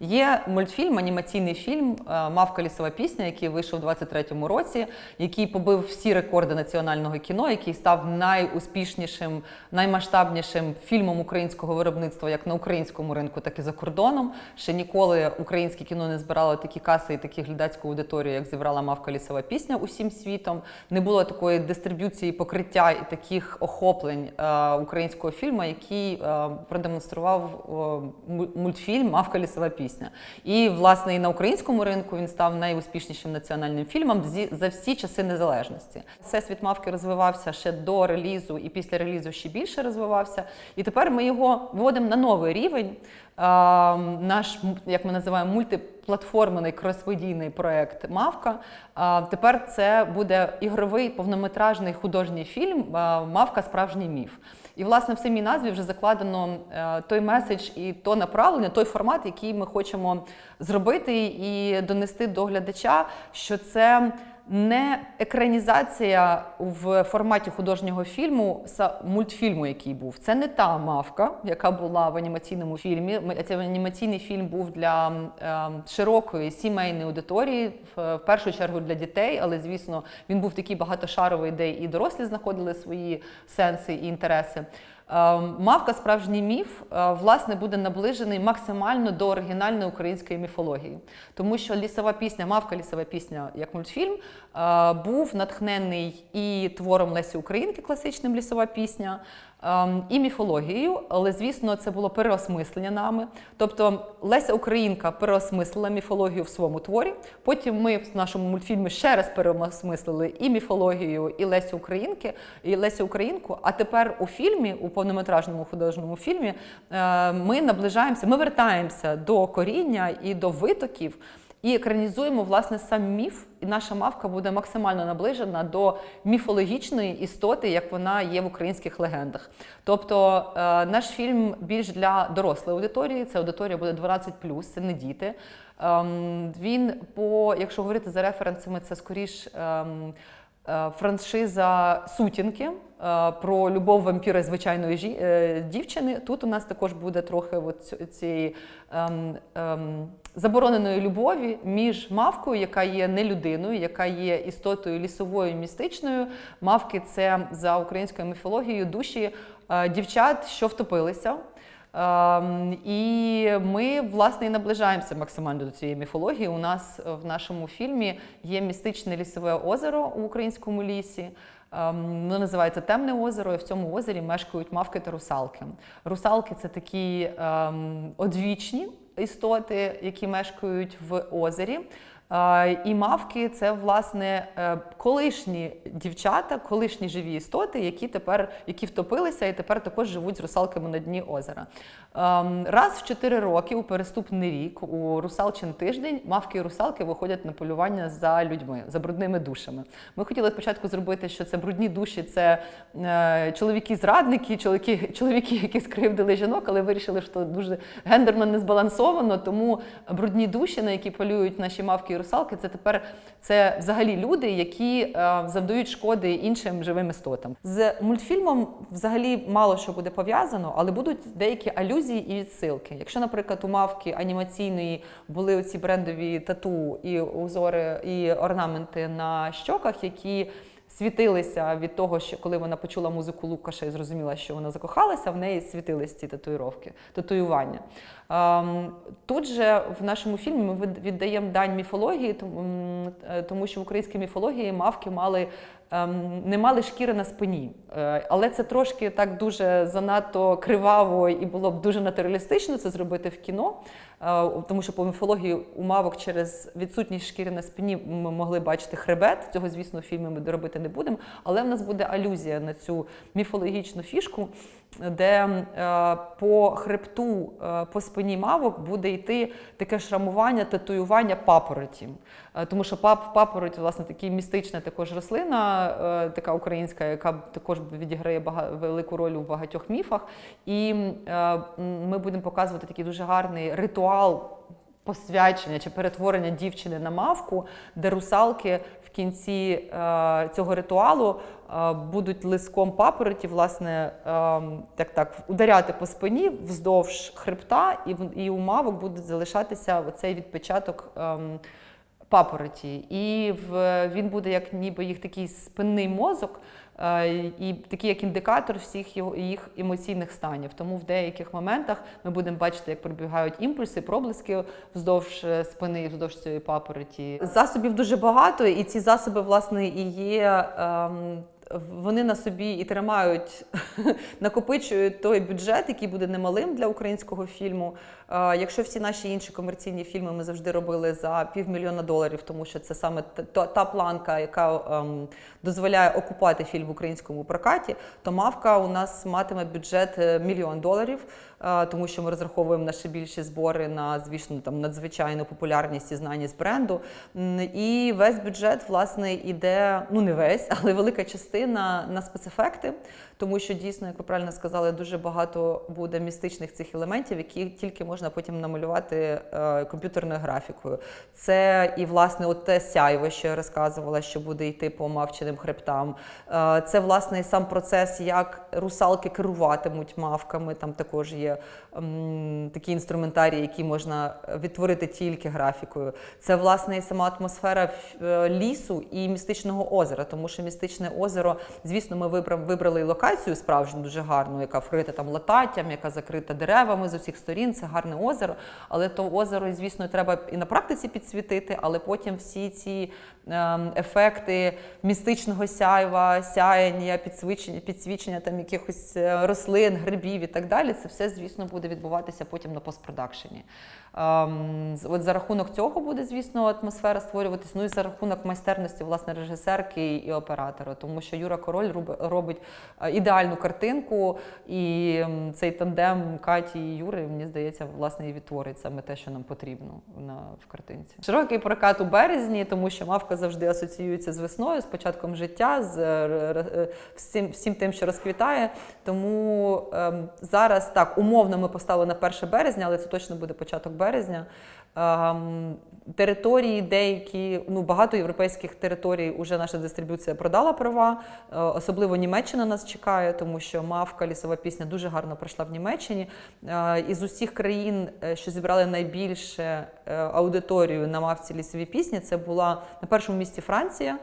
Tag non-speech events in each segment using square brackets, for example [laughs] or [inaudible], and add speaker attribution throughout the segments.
Speaker 1: Є мультфільм, анімаційний фільм е, Мавка лісова пісня, який вийшов у 23-му році, який побив всі рекорди національного кіно, який став найуспішнішим, наймасштабнішим фільмом українського виробництва як на українському ринку, так і за кордоном. Ще ніколи українське кіно не збирало такі каси і такі глядацьку аудиторію, як зібрала Мавка лісова пісня усім світом. Не було такої дистриб'юції, покриття і таких охоплень е, українського фільму, який е, продемонстрував мультфільм Мавка лісова пісня. І власне і на українському ринку він став найуспішнішим національним фільмом за всі часи незалежності. Всесвіт мавки розвивався ще до релізу, і після релізу ще більше розвивався. І тепер ми його вводимо на новий рівень. Наш, як ми називаємо, мультиплатформений кросмедійний проект Мавка. Тепер це буде ігровий повнометражний художній фільм Мавка справжній міф. І, власне, в самій назві вже закладено е, той меседж і то направлення, той формат, який ми хочемо зробити і донести до глядача, що це не екранізація в форматі художнього фільму мультфільму, який був. Це не та мавка, яка була в анімаційному фільмі. Цей анімаційний фільм був для е, широкої сімейної аудиторії, в першу чергу для дітей, але звісно, він був такий багатошаровий, де і дорослі знаходили свої сенси і інтереси. Е, Мавка справжній міф е, власне буде наближений максимально до оригінальної української міфології, тому що лісова пісня, мавка лісова пісня як мультфільм е, був натхнений і твором Лесі Українки, класичним лісова пісня, ем, і міфологією, але звісно, це було переосмислення нами. Тобто Леся Українка переосмислила міфологію в своєму творі. Потім ми в нашому мультфільмі ще раз переосмислили і міфологію, і Лесю Українки, і Лесю Українку. А тепер у фільмі, у повнометражному художньому фільмі, е, ми наближаємося, ми вертаємося до коріння і до витоків. І екранізуємо власне сам міф, і наша мавка буде максимально наближена до міфологічної істоти, як вона є в українських легендах. Тобто е, наш фільм більш для дорослої аудиторії, це аудиторія буде 12+, це не діти. Ем, він по, якщо говорити за референсами, це скоріш. ем, е, Франшиза Сутінки про любов вампіра звичайної жі- е, дівчини. Тут у нас також буде трохи от цієї ем, ем, забороненої любові між мавкою, яка є не людиною, яка є істотою лісовою містичною. Мавки це за українською міфологією душі е, дівчат, що втопилися. Ем, і ми власне і наближаємося максимально до цієї міфології. У нас е, в нашому фільмі є містичне лісове озеро у українському лісі. Ем, Воно називається Темне озеро, і в цьому озері мешкають мавки та русалки. Русалки це такі ем, одвічні істоти, які мешкають в озері. І мавки це власне е, колишні дівчата, колишні живі істоти, які тепер які втопилися і тепер також живуть з русалками на дні озера. Ем, Раз в чотири роки у переступний рік у русалчин тиждень мавки і русалки виходять на полювання за людьми, за брудними душами. Ми хотіли спочатку зробити, що це брудні душі, це е, чоловіки-зрадники, чоловіки, чоловіки, які скривдили жінок, але вирішили, що дуже гендерно не збалансовано. Тому брудні душі, на які полюють наші мавки русалки, це тепер це взагалі люди, які е, завдають шкоди іншим живим істотам. З мультфільмом взагалі мало що буде пов'язано, але будуть деякі алюзії і відсилки. Якщо, наприклад, у мавки анімаційної були оці брендові тату і узори і орнаменти на щоках, які світилися від того, що коли вона почула музику Лукаша і зрозуміла, що вона закохалася, в неї світились ці татуїровки, татуювання. Ем, Тут же в нашому фільмі ми від- віддаємо дань міфології, е, тому що в українській міфології мавки мали. ем, Не мали шкіри на спині, Е, але це трошки так дуже занадто криваво і було б дуже натуралістично це зробити в кіно, тому що по міфології у мавок через відсутність шкіри на спині ми могли бачити хребет. Цього, звісно, в фільмі ми доробити не будемо. Але в нас буде алюзія на цю міфологічну фішку, де е, по хребту, е, по спині мавок буде йти таке шрамування, татуювання папороті. Е, Тому що пап, папороть, власне, така містична також рослина, така українська, яка також відіграє бага, велику роль у багатьох міфах. І ми будемо показувати такий дуже гарний ритуал посвячення чи перетворення дівчини на мавку, де русалки в кінці е, цього ритуалу е, будуть лиском папороті, власне, е, так так ударяти по спині вздовж хребта, і, і у мавок буде залишатися оцей відпечаток. ем, папороті, і в, він буде як ніби їх такий спинний мозок, е, і такий як індикатор всіх його, їх емоційних станів. Тому в деяких моментах ми будемо бачити, як пробігають імпульси, проблиски вздовж е, спини, вздовж цієї папороті. Засобів дуже багато, і ці засоби, власне, і є. ем, вони на собі і тримають, [laughs] накопичують той бюджет, який буде немалим для українського фільму. Якщо всі наші інші комерційні фільми ми завжди робили за півмільйона доларів, тому що це саме та- планка, яка ем, дозволяє окупати фільм в українському прокаті, то мавка у нас матиме бюджет е, мільйон доларів, тому що ми розраховуємо на ще більші збори на звісно там надзвичайну популярність і знаність бренду. І весь бюджет власне іде, ну не весь, [laughs] але велика частина на спецефекти, тому що дійсно, як ви правильно сказали, дуже багато буде містичних цих елементів, які тільки можна потім намалювати е, комп'ютерною графікою. Це і власне от те сяйво, що я розказувала, що буде йти по мавченим хребтам. Е, Це власне і сам процес, як русалки керуватимуть мавками. Там також є такі інструментарії, які можна відтворити тільки графікою. Це власне і сама атмосфера е, лісу і містичного озера, тому що містичне озеро, звісно, ми вибрали, локацію справжню, дуже гарну, яка вкрита там лататтям, яка закрита деревами з усіх сторін. Це гарне озеро. Але то озеро, звісно, треба і на практиці підсвітити, але потім всі ці ем, ефекти містичного сяйва, сяяння, підсвічення, підсвічення там якихось е, рослин, грибів і так далі. Це все, звісно, буде відбуватися потім на постпродакшені. Ем, от за рахунок цього буде, звісно, атмосфера створюватись. Ну і за рахунок майстерності власне режисерки і оператора, тому що Юра Король робить е, ідеальну картинку, і цей тандем Каті і Юри, мені здається, власне і відтворить саме те, що нам потрібно на в картинці. Широкий прокат у березні, тому що мавка завжди асоціюється з весною, з початком життя, з е, р- всім, всім тим, що розквітає. Тому ем, зараз так умовно ми поставили на 1 березня, але це точно буде початок березня. Ем, території деякі, ну багато європейських територій вже наша дистриб'юція продала права. Е, особливо Німеччина нас чекає, тому що мавка лісова пісня дуже гарно пройшла в Німеччині. Е, із усіх країн, е, що зібрали найбільше аудиторію на мавці лісові пісні, це була на першому місці Франція.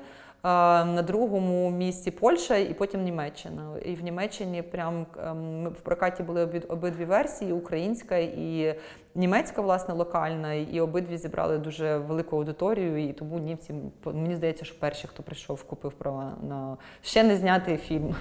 Speaker 1: На другому місці Польща і потім Німеччина. І в Німеччині прям ем, в прокаті були обидві версії: українська і німецька, власне, локальна. І обидві зібрали дуже велику аудиторію. І тому німці мені здається, що перші, хто прийшов, купив права на ще не знятий фільм.